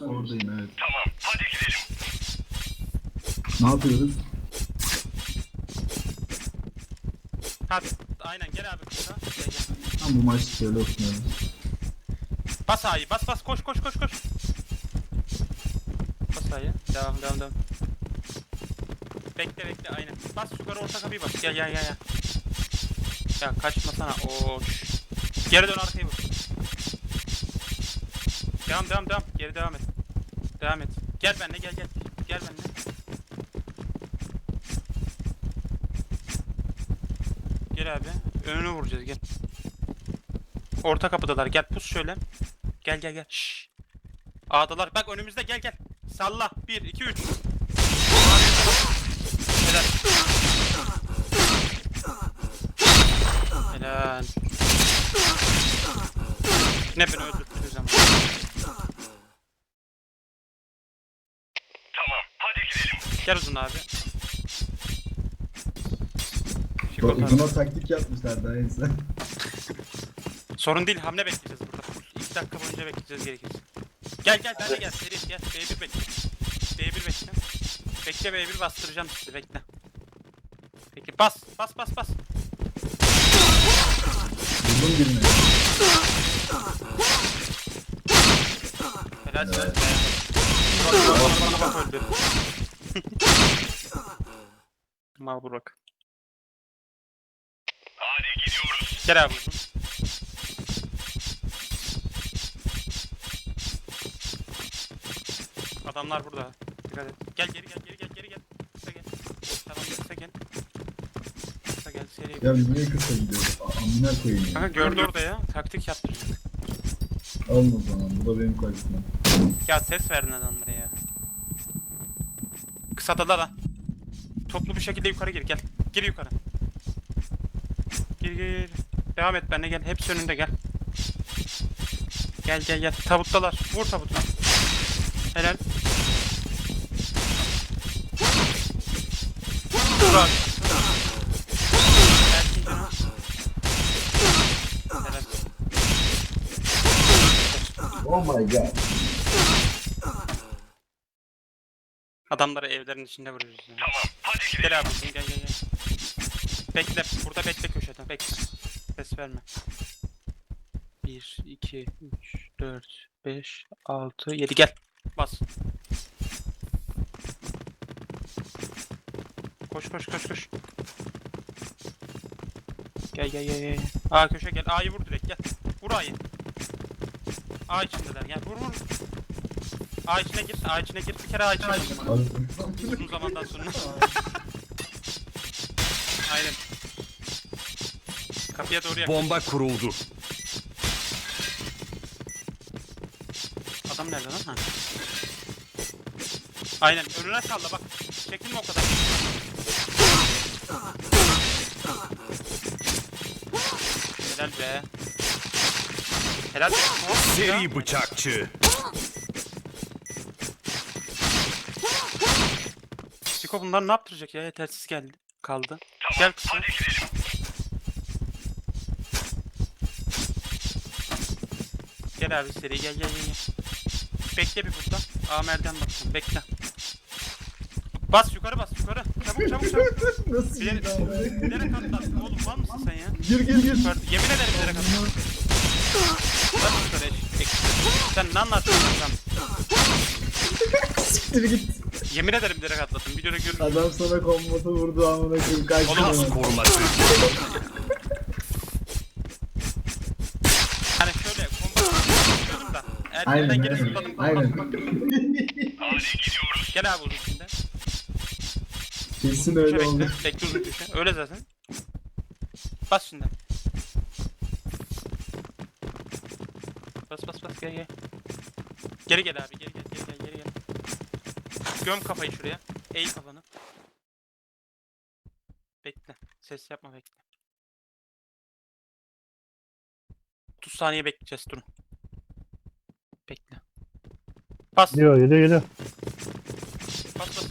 Oradayım evet. Tamam, hadi gidelim. Ne yapıyoruz? Hadi aynen gel abi kısa. Gel, gel. Tam bu maç şöyle olsun yani. Bas A'yı bas bas koş koş koş koş. Bas A'yı. Devam devam devam. Bekle bekle aynen. Bas yukarı orta kapıyı bas. Gel gel gel gel. Ya kaçmasana. Oo. Geri dön arkayı vur. Devam devam devam. Geri devam et. Devam et. Gel benimle gel gel. Gel benimle. Gel abi. Önünü vuracağız gel. Orta kapıdalar. Gel pus şöyle. Gel gel gel. Şşş. A'dalar. Bak önümüzde gel gel. Salla. 1 2 3. Helal. Helal. Ne beni öldürttünüz ama. Tamam, hadi gidelim. Gel uzun abi. Bak Şikotan. uzuna taktik yapmışlar daha iyisi. Sorun değil hamle bekleyeceğiz burada. 2 dakika boyunca bekleyeceğiz gerekirse. Gel gel ben de gel seri gel. B1 bekle. B1 bekle. Bekle B1 bastıracağım sizi bekle. Peki bas bas bas bas. Vurdum birini. Helal. Bak bak bak bak bak öldü. Mal Burak. Hadi gidiyoruz. Gel abi. Adamlar burada. Dikkat et. Gel geri gel geri gel geri gel. Kısa gel. Tamam kısa gel. Kısa gel seri. Ya biz niye kısa gidiyoruz? A- Amına koyayım ya. Kanka gördü orada ya. Taktik yaptıracak. Alın o zaman. Bu da benim karşıma. Ya ses verdin adamlara ya. Kısadalar lan. Toplu bir şekilde yukarı gir gel. Gir yukarı. Gir gir. Devam et benimle gel. Hepsi önünde gel. Gel gel gel. Tabuttalar. Vur tabutu. Helal. Vur. Oh my god. Adamları evlerin içinde vuruyoruz ya. Tamam, hadi gidelim. Gel abi gel gel gel. Bekle. Burada bekle köşede. Bekle. Ses verme. 1, 2, 3, 4, 5, 6, 7 gel. Bas. Koş koş koş koş. Gel gel gel gel. A köşe gel. A'yı vur direkt gel. Vur A'yı. A içindeler gel. Vur vur. A içine gir. A içine gir. Bir kere A içine gir. Uzun zamandan sonra. Aynen. Kapıya doğru yakın. Bomba kuruldu. Adam nerede lan? Ha. Aynen önüne salla bak. Çekilme o kadar. Helal be. Helal be. Seri bıçakçı. Siko bunlar ne yaptıracak ya? Yetersiz geldi. Kaldı. Tamam, Gel kısa. Gel abi seri gel gel gel. gel. Bekle bir burada. Amer'den bakacağım. Bekle. Bas yukarı bas yukarı. Çabuk çabuk çabuk. Nasıl Bilerek, bilerek atlattın oğlum var mısın sen ya? Gir gir gir. Yukarı, yemin ederim bilerek atlattın. Bas yukarı eş- eş- Sen ne anlatıyorsun sen? Siktir git. Yemin ederim bilerek atlattın. Videoda gör. Adam sana kombotu vurdu amına koyayım. Kaç Oğlum, tane? Koruması. Hani şöyle kombat yapıyordum da. Aynen Erkenden geri aynen. zıpladım. Aynen. Gel abi uzun içinde. Kesin öyle bekle. oldu. Bekle uzun köşe. Öyle zaten. Bas şimdi. Bas bas bas gel gel. Geri gel abi geri gel. Göm kafayı şuraya. Eğ kafanı. Bekle. Ses yapma bekle. 30 saniye bekleyeceğiz durun. Bekle. Bas. Gidiyor gidiyor gidiyor. Bas bas.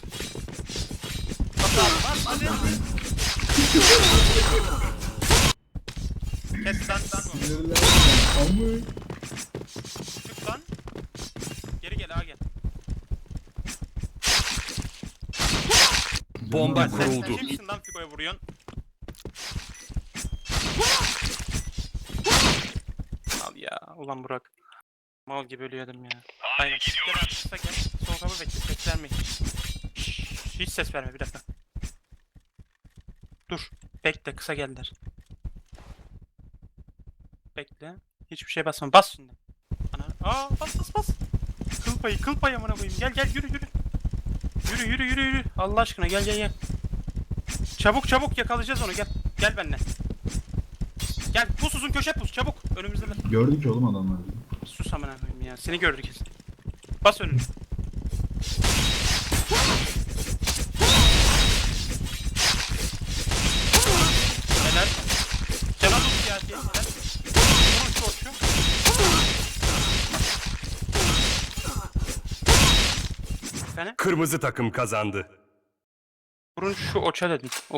Bas abi bas hadi. Kes lan lan onu. Sinirlendim. Amına. Çık lan. Geri gel ağa gel. Bomba kuruldu. sen kimsin lan Fiko'ya vuruyorsun? Al ya ulan Burak. Mal gibi ölüyordum ya. Aynen. Gel kısa gel. Soğuk hava bekle. Ses. Şşş, Hiç ses verme bir dakika. Dur. Bekle kısa geldiler. Bekle. Hiçbir şey basma. Bas şimdi. Ana. Aa bas bas bas. Kıl payı kıl payı amına koyayım. Gel gel yürü yürü. Yürü yürü yürü yürü. Allah aşkına gel gel gel. Çabuk çabuk yakalayacağız onu gel. Gel benimle. Gel pus uzun köşe pus çabuk. Önümüzdeler. Gördük oğlum adamları. Sus amına koyayım ya. Seni gördü kesin. Bas önünü. Helal. Cana tut ya. Helal. Vurun şu okçu. Tane. Kırmızı takım kazandı. Vurun şu oça dedim. Ok